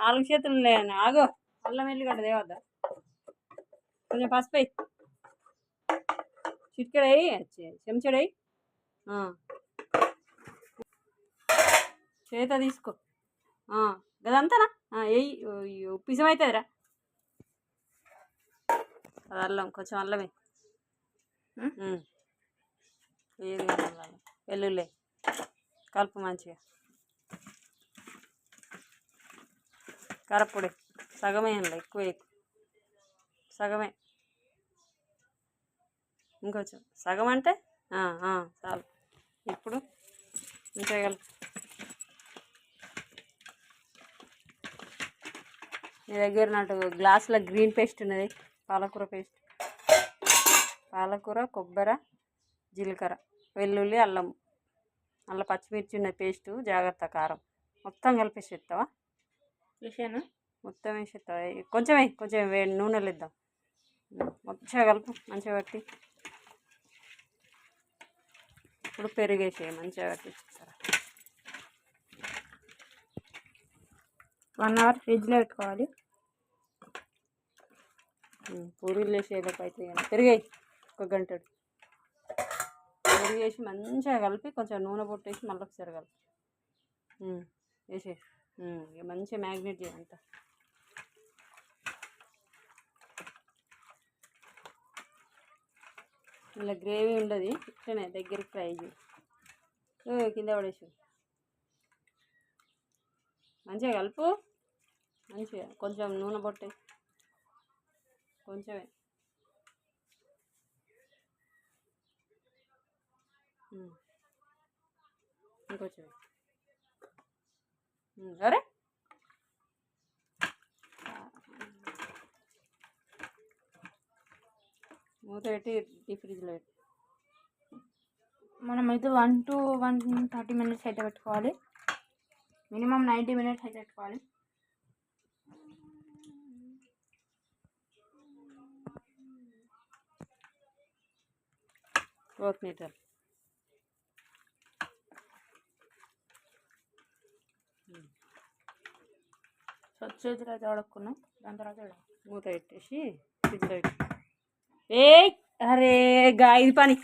నాలుగు చేతులు లేని ఆగో అల్లం ఎల్లిగడ్డ దేవద్దా కొంచెం పసుపు వేయి చిటికెడయి చెంచడయి చేత తీసుకో గదంతానా ఎయ్యి పిసం అవుతుందిరా అది అల్లం కొంచెం అల్లమే. ఏది వెల్లుల్లి కలుపు మంచిగా కారపొడి. సగమే అండి ఎక్కువ సగమే. ఇంకొంచెం. సగం అంటే? చాలు. ఇప్పుడు ఉంచగల మీ దగ్గర నాటు గ్లాసులో గ్రీన్ పేస్ట్ ఉన్నది పాలకూర పేస్ట్. పాలకూర కొబ్బరి జీలకర్ర వెల్లుల్లి అల్లం. అల్ల పచ్చిమిర్చి ఉన్న పేస్టు జాగ్రత్త కారం. మొత్తం కలిపేసి ఎత్తావా వేసాను మొత్తం వేసేస్తా కొంచెమే కొంచెం వేడి కొంచెం నూనెలు ఇద్దాం మంచిగా కలుపు మంచిగా పట్టి ఇప్పుడు పెరిగేసేయి మంచిగా కట్టి. వన్ అవర్ ఫ్రిడ్జ్లో పెట్టుకోవాలి. పూరీలు వేసేలోపు అయితే పెరిగాయి ఒక గంట. పెరిగేసి మంచిగా కలిపి కొంచెం నూనె పొట్టేసి మళ్ళీ ఒకసారి కలిపి. ఉమ్, వేసే ఇక మంచిగా మ్యాగ్నేట్ చేయంత ఇలా గ్రేవీ ఉండదు ఇట్లనే దగ్గరికి ఫ్రై చేయి. కింద పడేసి. మంచిగా కలుపు. మంచిగా కొంచెం నూనె పొట్టే. కొంచెమే. ఉమ్. అరే మూత పెట్టి డీ ఫ్రిడ్జ్లో పెట్టి. మనం అయితే one to one thirty minutes అయితే పెట్టుకోవాలి. మినిమం నైంటీ మినిట్స్ అయితే పెట్టుకోవాలి. కొత్తిమీర సో చేతులు అయితే అడుక్కున్నాం దాని తర్వాత మూత పెట్టేసి ఫ్రిడ్జ్లో పెట్టి అరే గా ఇది పని.